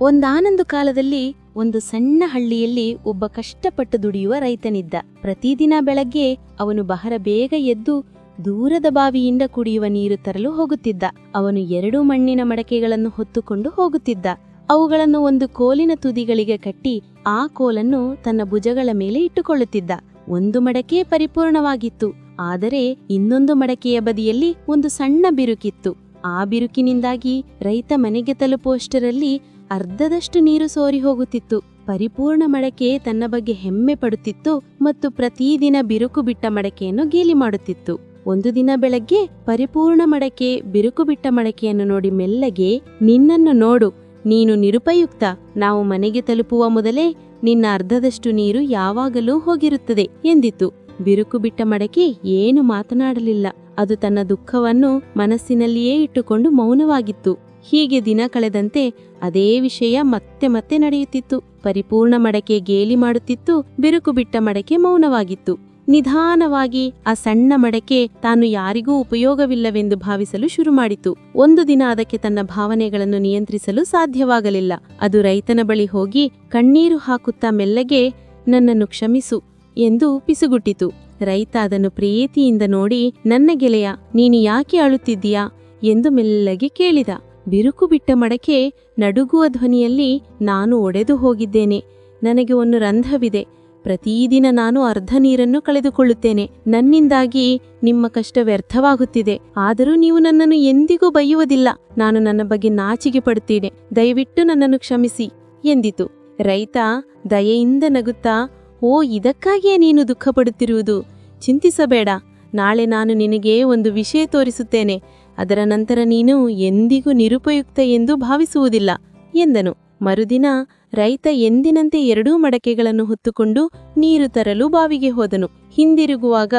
ಒಂದಾನೊಂದು ಕಾಲದಲ್ಲಿ ಒಂದು ಸಣ್ಣ ಹಳ್ಳಿಯಲ್ಲಿ ಒಬ್ಬ ಕಷ್ಟಪಟ್ಟು ದುಡಿಯುವ ರೈತನಿದ್ದ. ಪ್ರತಿದಿನ ಬೆಳಗ್ಗೆ ಅವನು ಬಹಳ ಬೇಗ ಎದ್ದು ದೂರದ ಬಾವಿಯಿಂದ ಕುಡಿಯುವ ನೀರು ತರಲು ಹೋಗುತ್ತಿದ್ದ. ಅವನು ಎರಡು ಮಣ್ಣಿನ ಮಡಕೆಗಳನ್ನು ಹೊತ್ತುಕೊಂಡು ಹೋಗುತ್ತಿದ್ದ. ಅವುಗಳನ್ನು ಒಂದು ಕೋಲಿನ ತುದಿಗಳಿಗೆ ಕಟ್ಟಿ ಆ ಕೋಲನ್ನು ತನ್ನ ಭುಜಗಳ ಮೇಲೆ ಇಟ್ಟುಕೊಳ್ಳುತ್ತಿದ್ದ. ಒಂದು ಮಡಕೆ ಪರಿಪೂರ್ಣವಾಗಿತ್ತು. ಆದರೆ ಇನ್ನೊಂದು ಮಡಕೆಯ ಬದಿಯಲ್ಲಿ ಒಂದು ಸಣ್ಣ ಬಿರುಕಿತ್ತು. ಆ ಬಿರುಕಿನಿಂದಾಗಿ ರೈತ ಮನೆಗೆ ತಲುಪುವಷ್ಟರಲ್ಲಿ ಅರ್ಧದಷ್ಟು ನೀರು ಸೋರಿ ಹೋಗುತ್ತಿತ್ತು. ಪರಿಪೂರ್ಣ ಮಡಕೆ ತನ್ನ ಬಗ್ಗೆ ಹೆಮ್ಮೆ ಪಡುತ್ತಿತ್ತು ಮತ್ತು ಪ್ರತಿದಿನ ಬಿರುಕು ಬಿಟ್ಟ ಮಡಕೆಯನ್ನು ಗೇಲಿ ಮಾಡುತ್ತಿತ್ತು. ಒಂದು ದಿನ ಬೆಳಗ್ಗೆ ಪರಿಪೂರ್ಣ ಮಡಕೆ, ಬಿರುಕು ಬಿಟ್ಟ ಮಡಕೆಯನ್ನು ನೋಡಿ ಮೆಲ್ಲಗೆ, ನಿನ್ನನ್ನು ನೋಡು, ನೀನು ನಿರುಪಯುಕ್ತ. ನಾವು ಮನೆಗೆ ತಲುಪುವ ಮೊದಲೇ ನಿನ್ನ ಅರ್ಧದಷ್ಟು ನೀರು ಯಾವಾಗಲೂ ಹೋಗಿರುತ್ತದೆ ಎಂದಿತು ಬಿರುಕು ಬಿಟ್ಟ ಮಡಕೆ ಏನು ಮಾತನಾಡಲಿಲ್ಲ. ಅದು ತನ್ನ ದುಃಖವನ್ನು ಮನಸ್ಸಿನಲ್ಲಿಯೇ ಇಟ್ಟುಕೊಂಡು ಮೌನವಾಗಿತ್ತು. ಹೀಗೆ ದಿನ ಕಳೆದಂತೆ ಅದೇ ವಿಷಯ ಮತ್ತೆ ಮತ್ತೆ ನಡೆಯುತ್ತಿತ್ತು. ಪರಿಪೂರ್ಣ ಮಡಕೆ ಗೇಲಿ ಮಾಡುತ್ತಿತ್ತು, ಬಿರುಕು ಬಿಟ್ಟ ಮಡಕೆ ಮೌನವಾಗಿತ್ತು. ನಿಧಾನವಾಗಿ ಆ ಸಣ್ಣ ಮಡಕೆ ತಾನು ಯಾರಿಗೂ ಉಪಯೋಗವಿಲ್ಲವೆಂದು ಭಾವಿಸಲು ಶುರು ಮಾಡಿತು. ಒಂದು ದಿನ ಅದಕ್ಕೆ ತನ್ನ ಭಾವನೆಗಳನ್ನು ನಿಯಂತ್ರಿಸಲು ಸಾಧ್ಯವಾಗಲಿಲ್ಲ. ಅದು ರೈತನ ಬಳಿ ಹೋಗಿ ಕಣ್ಣೀರು ಹಾಕುತ್ತಾ ಮೆಲ್ಲಗೆ, ನನ್ನನ್ನು ಕ್ಷಮಿಸು ಎಂದು ಪಿಸುಗುಟ್ಟಿತು. ರೈತ ಅದನ್ನು ಪ್ರೀತಿಯಿಂದ ನೋಡಿ, ನನ್ನ ಗೆಳೆಯ, ನೀನು ಯಾಕೆ ಅಳುತ್ತಿದ್ದೀಯಾ? ಎಂದು ಮೆಲ್ಲಗೆ ಕೇಳಿದ. ಬಿರುಕು ಬಿಟ್ಟ ಮಡಕೆ ನಡುಗುವ ಧ್ವನಿಯಲ್ಲಿ ನಾನು ಒಡೆದು ಹೋಗಿದ್ದೇನೆ. ನನಗೆ ಒಂದು ರಂಧ್ರವಿದೆ. ಪ್ರತಿದಿನ ನಾನು ಅರ್ಧ ನೀರನ್ನು ಕಳೆದುಕೊಳ್ಳುತ್ತೇನೆ. ನನ್ನಿಂದಾಗಿ ನಿಮ್ಮ ಕಷ್ಟ ವ್ಯರ್ಥವಾಗುತ್ತಿದೆ. ಆದರೂ ನೀವು ನನ್ನನ್ನು ಎಂದಿಗೂ ಬೈಯುವುದಿಲ್ಲ ನಾನು ನನ್ನ ಬಗ್ಗೆ ನಾಚಿಕೆ ಪಡುತ್ತೇನೆ. ದಯವಿಟ್ಟು ನನ್ನನ್ನು ಕ್ಷಮಿಸಿ ಎಂದಿತು. ರೈತ, ದಯೆಯಿಂದ ನಗುತ್ತಾ, ಓ, ಇದಕ್ಕಾಗಿಯೇ ನೀನು ದುಃಖಪಡುತ್ತಿರುವುದು. ಚಿಂತಿಸಬೇಡ. ನಾಳೆ ನಾನು ನಿನಗೆ ಒಂದು ವಿಷಯ ತೋರಿಸುತ್ತೇನೆ. ಅದರ ನಂತರ ನೀನು ಎಂದಿಗೂ ನಿರುಪಯುಕ್ತ ಎಂದು ಭಾವಿಸುವುದಿಲ್ಲ ಎಂದನು. ಮರುದಿನ ರೈತ ಎಂದಿನಂತೆ ಎರಡೂ ಮಡಕೆಗಳನ್ನು ಹೊತ್ತುಕೊಂಡು ನೀರು ತರಲು ಬಾವಿಗೆ ಹೋದನು. ಹಿಂದಿರುಗುವಾಗ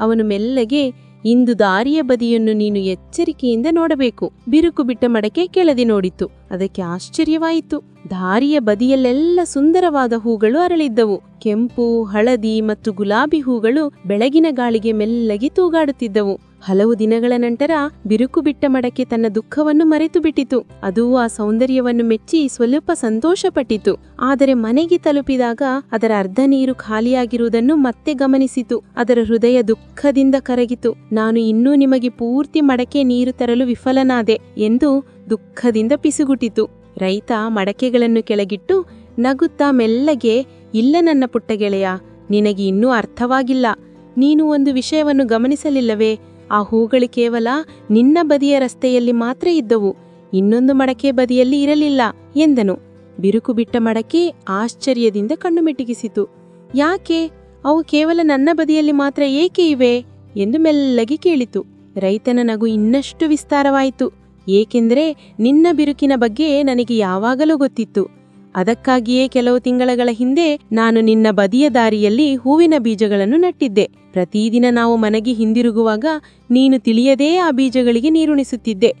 ಅವನು ಮೆಲ್ಲಗೆ, ಇಂದು ದಾರಿಯ ಬದಿಯನ್ನು ನೀನು ಎಚ್ಚರಿಕೆಯಿಂದ ನೋಡಬೇಕು. ಬಿರುಕು ಬಿಟ್ಟ ಮಡಕೆ ಕೆಳದಿ ನೋಡಿತು ಅದಕ್ಕೆ ಆಶ್ಚರ್ಯವಾಯಿತು. ದಾರಿಯ ಬದಿಯಲ್ಲೆಲ್ಲ ಸುಂದರವಾದ ಹೂಗಳು ಅರಳಿದ್ದವು. ಕೆಂಪು, ಹಳದಿ ಮತ್ತು ಗುಲಾಬಿ ಹೂಗಳು ಬೆಳಗಿನ ಗಾಳಿಗೆ ಮೆಲ್ಲಗೆ ತೂಗಾಡುತ್ತಿದ್ದವು. ಹಲವು ದಿನಗಳ ನಂತರ ಬಿರುಕು ಬಿಟ್ಟ ಮಡಕೆ ತನ್ನ ದುಃಖವನ್ನು ಮರೆತು ಬಿಟ್ಟಿತು. ಅದು ಆ ಸೌಂದರ್ಯವನ್ನು ಮೆಚ್ಚಿ ಸ್ವಲ್ಪ ಸಂತೋಷಪಟ್ಟಿತು. ಆದರೆ ಮನೆಗೆ ತಲುಪಿದಾಗ ಅದರ ಅರ್ಧ ನೀರು ಖಾಲಿಯಾಗಿರುವುದನ್ನು ಮತ್ತೆ ಗಮನಿಸಿತು. ಅದರ ಹೃದಯ ದುಃಖದಿಂದ ಕರಗಿತು. ನಾನು ಇನ್ನೂ ನಿಮಗೆ ಪೂರ್ತಿ ಮಡಕೆ ನೀರು ತರಲು ವಿಫಲನಾದೆ ಎಂದು ದುಃಖದಿಂದ ಪಿಸುಗುಟ್ಟಿತು. ರೈತ ಮಡಕೆಗಳನ್ನು ಕೆಳಗಿಟ್ಟು ನಗುತ್ತಾ ಮೆಲ್ಲಗೆ, ಇಲ್ಲ ನನ್ನ ಪುಟ್ಟ ಗೆಳೆಯ, ನಿನಗೆ ಇನ್ನೂ ಅರ್ಥವಾಗಿಲ್ಲ. ನೀನು ಒಂದು ವಿಷಯವನ್ನು ಗಮನಿಸಲಿಲ್ಲವೇ? ಆ ಹೂಗಳು ಕೇವಲ ನಿನ್ನ ಬದಿಯ ರಸ್ತೆಯಲ್ಲಿ ಮಾತ್ರ ಇದ್ದವು. ಇನ್ನೊಂದು ಮಡಕೆ ಬದಿಯಲ್ಲಿ ಇರಲಿಲ್ಲ ಎಂದನು. ಬಿರುಕು ಬಿಟ್ಟ ಮಡಕೆ ಆಶ್ಚರ್ಯದಿಂದ ಕಣ್ಣು ಮಿಟುಕಿಸಿತು. ಯಾಕೆ? ಅವು ಕೇವಲ ನನ್ನ ಬದಿಯಲ್ಲಿ ಮಾತ್ರ ಏಕೆ ಇವೆ? ಎಂದು ಮೆಲ್ಲಗೆ ಕೇಳಿತು. ರೈತನ ನಗು ಇನ್ನಷ್ಟು ವಿಸ್ತಾರವಾಯಿತು. ಏಕೆಂದರೆ ನಿನ್ನ ಬಿರುಕಿನ ಬಗ್ಗೆ ನನಗೆ ಯಾವಾಗಲೂ ಗೊತ್ತಿತ್ತು. ಅದಕ್ಕಾಗಿಯೇ ಕೆಲವು ತಿಂಗಳಗಳ ಹಿಂದೆ ನಾನು ನಿನ್ನ ಬದಿಯ ದಾರಿಯಲ್ಲಿ ಹೂವಿನ ಬೀಜಗಳನ್ನು ನಟ್ಟಿದ್ದೆ. ಪ್ರತಿದಿನ ನಾವು ಮನೆಗೆ ಹಿಂದಿರುಗುವಾಗ ನೀನು ತಿಳಿಯದೇ ಆ ಬೀಜಗಳಿಗೆ ನೀರುಣಿಸುತ್ತಿದ್ದೆ.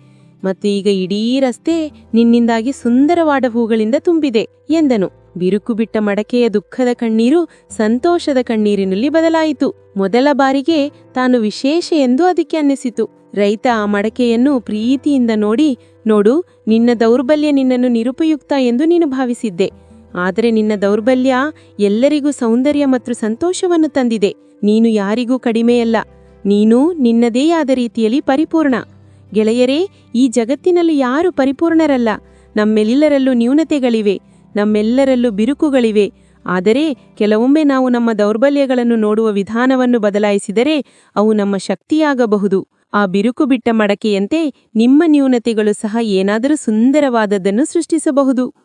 ಮತ್ತು ಈಗ ಇಡೀ ರಸ್ತೆ ನಿನ್ನಿಂದಾಗಿ ಸುಂದರವಾದ ಹೂಗಳಿಂದ ತುಂಬಿದೆ ಎಂದನು. ಬಿರುಕು ಬಿಟ್ಟ ಮಡಕೆಯ ದುಃಖದ ಕಣ್ಣೀರು ಸಂತೋಷದ ಕಣ್ಣೀರಿನಲ್ಲಿ ಬದಲಾಯಿತು. ಮೊದಲ ಬಾರಿಗೆ ತಾನು ವಿಶೇಷ ಎಂದು ಅದಕ್ಕೆ ಅನ್ನಿಸಿತು. ರೈತ ಆ ಮಡಕೆಯನ್ನು ಪ್ರೀತಿಯಿಂದ ನೋಡಿ, ನೋಡು, ನಿನ್ನ ದೌರ್ಬಲ್ಯ ನಿನ್ನನ್ನು ನಿರುಪಯುಕ್ತ ಎಂದು ನೀನು ಭಾವಿಸಿದ್ದೆ. ಆದರೆ ನಿನ್ನ ದೌರ್ಬಲ್ಯ ಎಲ್ಲರಿಗೂ ಸೌಂದರ್ಯ ಮತ್ತು ಸಂತೋಷವನ್ನು ತಂದಿದೆ. ನೀನು ಯಾರಿಗೂ ಕಡಿಮೆಯಲ್ಲ. ನೀನು ನಿನ್ನದೇ ಆದ ರೀತಿಯಲ್ಲಿ ಪರಿಪೂರ್ಣ. ಗೆಳೆಯರೇ, ಈ ಜಗತ್ತಿನಲ್ಲಿ ಯಾರು ಪರಿಪೂರ್ಣರಲ್ಲ? ನಮ್ಮೆಲ್ಲರಲ್ಲೂ ನ್ಯೂನತೆಗಳಿವೆ. ನಮ್ಮೆಲ್ಲರಲ್ಲೂ ಬಿರುಕುಗಳಿವೆ. ಆದರೆ ಕೆಲವೊಮ್ಮೆ ನಾವು ನಮ್ಮ ದೌರ್ಬಲ್ಯಗಳನ್ನು ನೋಡುವ ವಿಧಾನವನ್ನು ಬದಲಾಯಿಸಿದರೆ ಅವು ನಮ್ಮ ಶಕ್ತಿಯಾಗಬಹುದು. ಆ ಬಿರುಕು ಬಿಟ್ಟ ಮಡಕೆಯಂತೆ ನಿಮ್ಮ ನ್ಯೂನತೆಗಳು ಸಹ ಏನಾದರೂ ಸುಂದರವಾದದ್ದನ್ನು ಸೃಷ್ಟಿಸಬಹುದು.